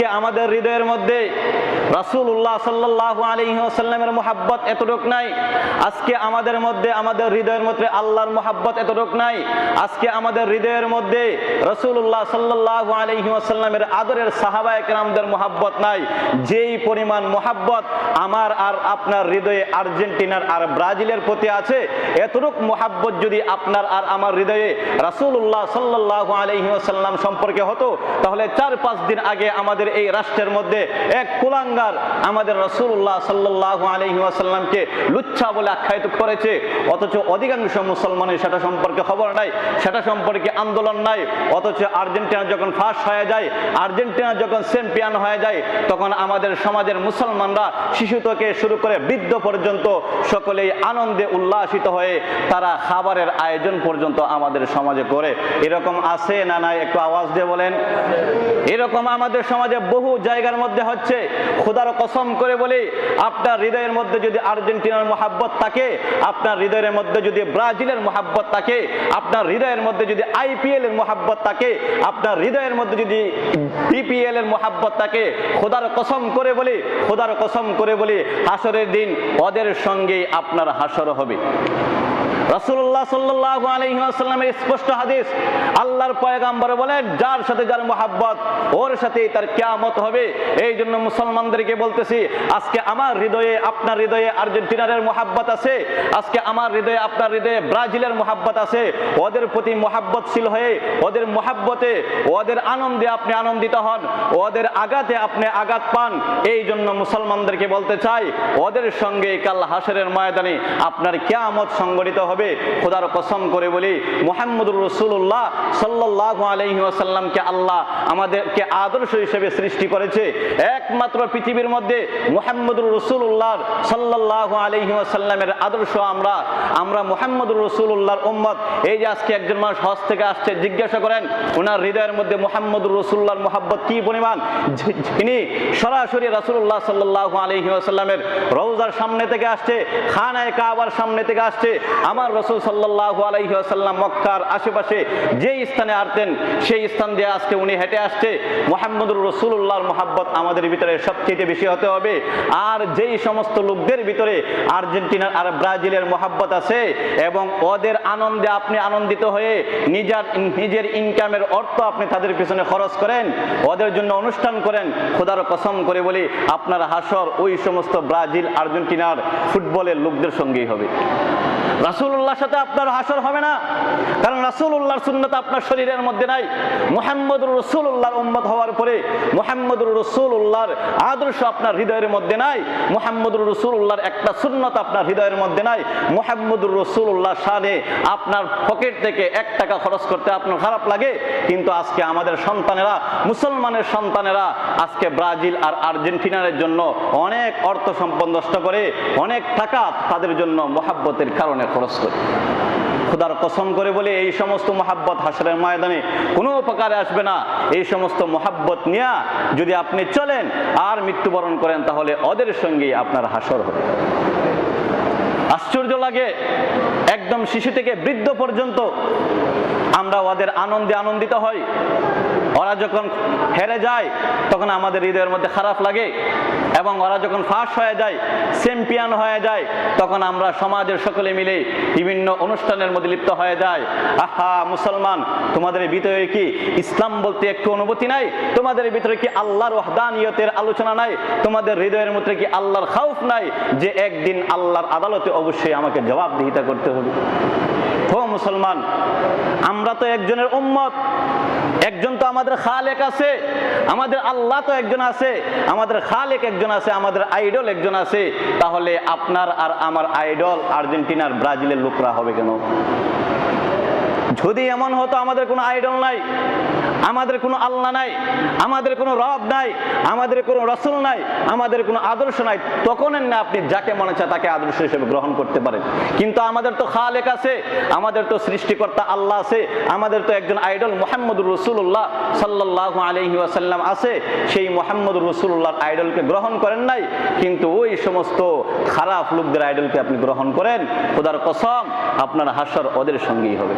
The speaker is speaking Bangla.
আজকে আমাদের হৃদয়ের মধ্যে রাসূলুল্লাহ সাল্লাল্লাহু আলাইহি ওয়াসাল্লামের মোহাব্বত এতটুক নাই। আজকে আমাদের মধ্যে, আমাদের হৃদয়ের মধ্যে আল্লাহর মোহাব্বত এতটুক নাই। আজকে আমাদের হৃদয়ের মধ্যে রাসূলুল্লাহ সাল্লাল্লাহু আলাইহি ওয়াসাল্লামের আদরের সাহাবায়ে কেরামদের মোহাব্বত নাই। যেই পরিমাণ মোহাব্বত আমার আর আপনার হৃদয়ে আর্জেন্টিনার আর ব্রাজিলের প্রতি আছে, এতটুক মোহাব্বত যদি আপনার আর আমার হৃদয়ে রাসূলুল্লাহ সাল্লাল্লাহু আলাইহি ওয়াসাল্লাম সম্পর্কে হতো, তাহলে চার পাঁচ দিন আগে আমাদের এই রাষ্ট্রের মধ্যে এক কুলাঙ্গার আমাদের রাসূলুল্লাহ সাল্লাল্লাহু আলাইহি ওয়াসাল্লামকে লুচ্ছা বলে আখ্যায়িত করেছে। অথচ অধিকাংশ মুসলমানের সেটা সম্পর্কে খবর নাই, সেটা সম্পর্কে আন্দোলন নাই। অথচ আর্জেন্টিনা যখন ফার্স্ট হয়ে যায়, আর্জেন্টিনা যখন চ্যাম্পিয়ন হয়ে যায়, তখন আমাদের সমাজের মুসলমানরা শিশু থেকে শুরু করে বৃদ্ধ পর্যন্ত সকলেই আনন্দে উল্লাসিত হয়ে তারা খাবারের আয়োজন পর্যন্ত আমাদের সমাজে করে। এরকম আছে না নাই? একটু আওয়াজ দিয়ে বলেন। এরকম আমাদের সমাজে বহু জায়গার মধ্যে হচ্ছে। খোদার কসম করে বলি, আপনার হৃদয়ের মধ্যে যদি আর্জেন্টিনার মোহাব্বত থাকে, আপনার হৃদয়ের মধ্যে যদি ব্রাজিলের মোহাব্বত থাকে, আপনার হৃদয়ের মধ্যে যদি আইপিএল এর মোহাব্বত থাকে, আপনার হৃদয়ের মধ্যে যদি বিপিএল এর মোহাব্বত থাকে, খোদার কসম করে বলি, খোদার কসম করে বলি, হাসরের দিন ওদের সঙ্গেই আপনার হাসর হবে। রাসূলুল্লাহ স্পষ্ট হাদিস, আল্লাহর যার সাথে যার ওর সাথেই তার হবে। এই জন্য মুসলমানদেরকে বলতেছি, আজকে আমার হৃদয়ে আপনার হৃদয়ে আর্জেন্টিনার আছে, আজকে আমার হৃদয়ে আপনার হৃদয়ে ব্রাজিলের মোহাব্বত আছে। ওদের প্রতি মোহাব্বতশীল হয়ে, ওদের মোহাব্বতে, ওদের আনন্দে আপনি আনন্দিত হন, ওদের আঘাতে আপনি আঘাত পান। এই জন্য মুসলমানদেরকে বলতে চাই, ওদের সঙ্গে কাল হাসরের ময়দানে আপনার কিয়ামত সংগঠিত হবে। খোদার কসম করে বলি, মোহাম্মদুর রসুল্লাহ সাল্লাহ আলহি আসাল্লামকে আল্লাহ আমাদেরকে আদর্শ হিসেবে সৃষ্টি করেছে। একমাত্র পৃথিবীর মধ্যে মোহাম্মদুর রসুল্লাহ সাল্লাহ আলহি আসাল্লামের আদর্শ আমরা। আমরা মোহাম্মদুর রসুল্লাহর উম্মত। এই যে আজকে একজন মানুষ হজ থেকে আসছে, জিজ্ঞাসা করেন, ওনার হৃদয়ের মধ্যে মোহাম্মদুর রসুল্লাহর মোহাব্বত কি পরিমাণ? যিনি সরাসরি রাসুল্লাহ সাল্লাহ আলহি আসাল্লামের রৌজার সামনে থেকে আসছে, খানায় কাবার সামনে থেকে আসছে। আমার রসুল সাল্লাহ আসাল্লাম মক্কার আশেপাশে যে স্থানে আসতেন, সেই স্থান দিয়ে আজকে উনি হেঁটে আসছে। মোহাম্মদুর রসুল্লাহর মোহাব্বত আমাদের ভিতরে সবচেয়ে বেশি হতে হবে। আর যেই সমস্ত লোকদের ভিতরে আর্জেন্টিনার আর ব্রাজিলের মোহাব্বত আছে এবং ওদের আনন্দে আপনি আনন্দিত হয়ে নিজের নিজের ইনকামের অর্থ আপনি তাদের পিছনে খরচ করেন, ওদের জন্য অনুষ্ঠান করেন, খোদার কসম করে বলি আপনার হাসর ওই সমস্ত ব্রাজিল আর্জেন্টিনার ফুটবলের লোকদের সঙ্গেই হবে। রাসূলুল্লাহর সাথে আপনার হাসর হবে না। কারণ রাসূলুল্লাহর সুন্নত আপনার শরীরের মধ্যে নাই। মুহাম্মদুর রাসূলুল্লাহর উম্মত হওয়ার পরে মুহাম্মদুর রাসূলুল্লাহর আদর্শ আপনার হৃদয়ের মধ্যে নাই। মুহাম্মদুর রাসূলুল্লাহর একটা সুন্নত আপনার হৃদয়ের মধ্যে নাই। মুহাম্মদুর রাসূলুল্লাহ শানে আপনার পকেট থেকে এক টাকা খরচ করতে আপনার খারাপ লাগে। কিন্তু আজকে আমাদের সন্তানেরা, মুসলমানের সন্তানেরা আজকে ব্রাজিল আর আর্জেন্টিনার জন্য অনেক অর্থ সম্পদ নষ্ট করে, অনেক টাকা তাদের জন্য মোহাব্বতের কারণে খরচ করে। খুদার কসম করে বলে, এই সমস্ত মহাব্বত হাসরের ময়দানে কোনো উপকারে আসবে না। এই সমস্ত মহাব্বত নিয়ে যদি আপনি চলেন আর মৃত্যুবরণ করেন, তাহলে ওদের সঙ্গেই আপনার হাসর হবে। আশ্চর্য লাগে, একদম শিশু থেকে বৃদ্ধ পর্যন্ত আমরা ওদের আনন্দে আনন্দিত হই। ওরা যখন হেরে যায়, তখন আমাদের হৃদয়ের মধ্যে খারাপ লাগে এবং ওরা যখন ফার্স্ট হয়ে যায়, চ্যাম্পিয়ন হয়ে যায়, তখন আমরা সমাজের সকলে মিলে বিভিন্ন অনুষ্ঠানের মধ্যে লিপ্ত হয়ে যায় আহা, মুসলমান, তোমাদের ভিতরে কি ইসলাম বলতে একটু অনুভূতি নাই? তোমাদের ভিতরে কি আল্লাহর ওয়াহদানিয়তের আলোচনা নাই? তোমাদের হৃদয়ের মধ্যে কি আল্লাহর খাউফ নাই? যে একদিন আল্লাহর আদালতে অবশ্যই আমাকে জবাবদিহিতা করতে হবে। ও মুসলমান, আমরা তো একজনের উম্মত। একজন তো আমাদের খালেক আছে, আমাদের আল্লাহ তো একজন আছে, আমাদের খালেক একজন আছে, আমাদের আইডল একজন আছে। তাহলে আপনার আর আমার আইডল আর্জেন্টিনার ব্রাজিলের লোকরা হবে কেন? যদি এমন হতো আমাদের কোনো আইডল নাই। আমাদের কোনো আল্লাহ নাই, আমাদের কোনো রব নাই, আমাদের কোনো রসুল নাই, আমাদের কোনো আদর্শ নাই, তখন না আপনি যাকে মনে চায় তাকে আদর্শ হিসেবে গ্রহণ করতে পারেন। কিন্তু আমাদের তো খালেক আছে, আমাদের তো সৃষ্টিকর্তা আল্লাহ আছে, আমাদের তো একজন আইডল মোহাম্মদুর রসুল্লাহ সাল্লাহ আলহি আসাল্লাম আছে, সেই মোহাম্মদুর রসুল্লাহর আইডলকে গ্রহণ করেন নাই, কিন্তু ওই সমস্ত খারাপ লোকদের আইডলকে আপনি গ্রহণ করেন। খোদার কসম, আপনার হাসর ওদের সঙ্গেই হবে।